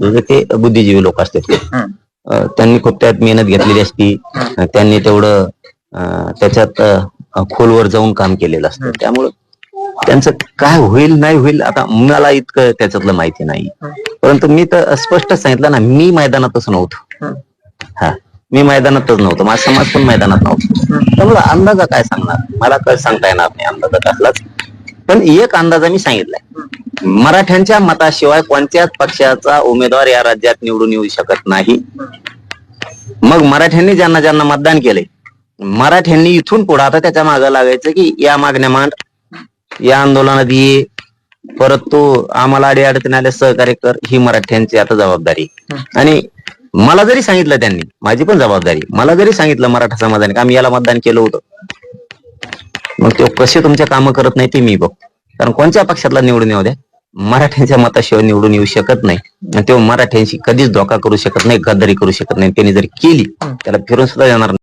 जसं ते बुद्धिजीवी लोक असतात. हं. त्यांनी खूप त्यात मेहनत घेतलेली असती. त्यांनी तेवढं त्याच्यात खोलवर जाऊन काम केलेलं असतं. त्यामुळं त्यांचं काय होईल नाही होईल आता मला इतकं त्याच्यातलं माहिती नाही. परंतु मी तर स्पष्ट सांगितलं ना मी मैदानातच नव्हतो. हं. हा मी मैदानातच नव्हतो. माझा समाज पण मैदानात नव्हतो. त्यामुळे अंदाजा काय सांगणार? मला काय सांगता येणार नाही अंदाजा कसलाच. पण एक अंदाजा मी सांगितलाय. मराठ्यांच्या मताशिवाय कोणत्याच पक्षाचा उमेदवार या राज्यात निवडून येऊ शकत नाही. मग मराठ्यांनी ज्यांना ज्यांना मतदान केले मराठ्यांनी इथून पुढे आता त्याच्यामागे लागायचं की या मागण्या मांड या आंदोलनात ये परत तो आम्हाला अडी अडचण आल्या सहकार्य कर ही मराठ्यांची आता जबाबदारी. आणि मला जरी सांगितलं त्यांनी माझी पण जबाबदारी मला जरी सांगितलं मराठा समाजाने का आम्ही याला मतदान केलं होतं. मग ते कसे तुमच्या कामं करत नाही ते मी बघ कारण कोणत्या पक्षातला निवडून येऊ द्या? मराठ्यांच्या मताशिवाय निवडून येऊ शकत नाही. आणि तो मराठ्यांशी कधीच धोका करू शकत नाही गद्दारी करू शकत नाही. त्यांनी जर केली त्याला फिरून सुद्धा येणार नाही